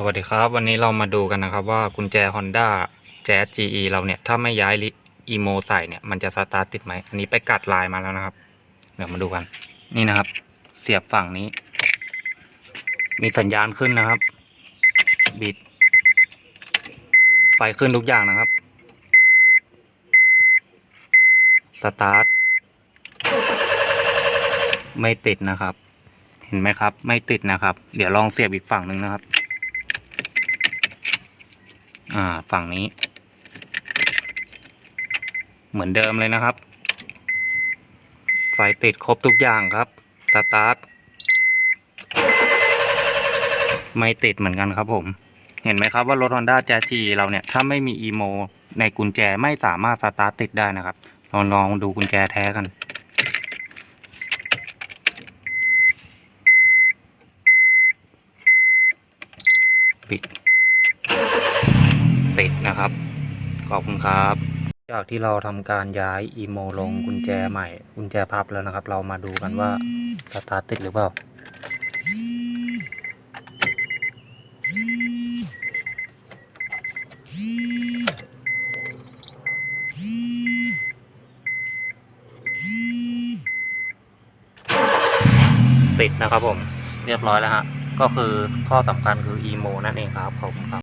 สวัสดีครับ วันนี้เรามาดูกันนะครับว่ากุญแจ Honda Jazz GE เราเนี่ย ถ้าไม่ย้ายอีโมใส่เนี่ย มันจะสตาร์ทติดไหม อันนี้ไปกัดลายมาแล้วนะครับ เดี๋ยวมาดูกัน นี่นะครับ เสียบฝั่งนี้ มีสัญญาณขึ้นนะครับ บิด ไฟขึ้นทุกอย่างนะครับ สตาร์ท ไม่ติดนะครับ เห็นไหมครับ ไม่ติดนะครับ เดี๋ยวลองเสียบอีกฝั่งหนึ่งนะครับ อ่า ฝั่งนี้ เหมือนเดิมเลยนะครับ ไฟติดครบทุกอย่างครับ สตาร์ท ไม่ติดเหมือนกันครับผม เห็นไหมครับว่ารถ Honda Jazz G เราเนี่ย ถ้าไม่มีอีโมในกุญแจไม่สามารถสตาร์ทติดได้นะครับลองลองดูกุญแจแท้กันปิด ติดนะครับ ขอบคุณครับ จากที่เราทำการย้ายอีโมลงกุญแจใหม่กุญแจพับแล้วนะครับ เรามาดูกันว่าสตาร์ทติดหรือเปล่าติดนะครับผมเรียบร้อยแล้วฮะ ก็คือข้อสำคัญคืออีโมนั่นเองครับ ขอบคุณครับ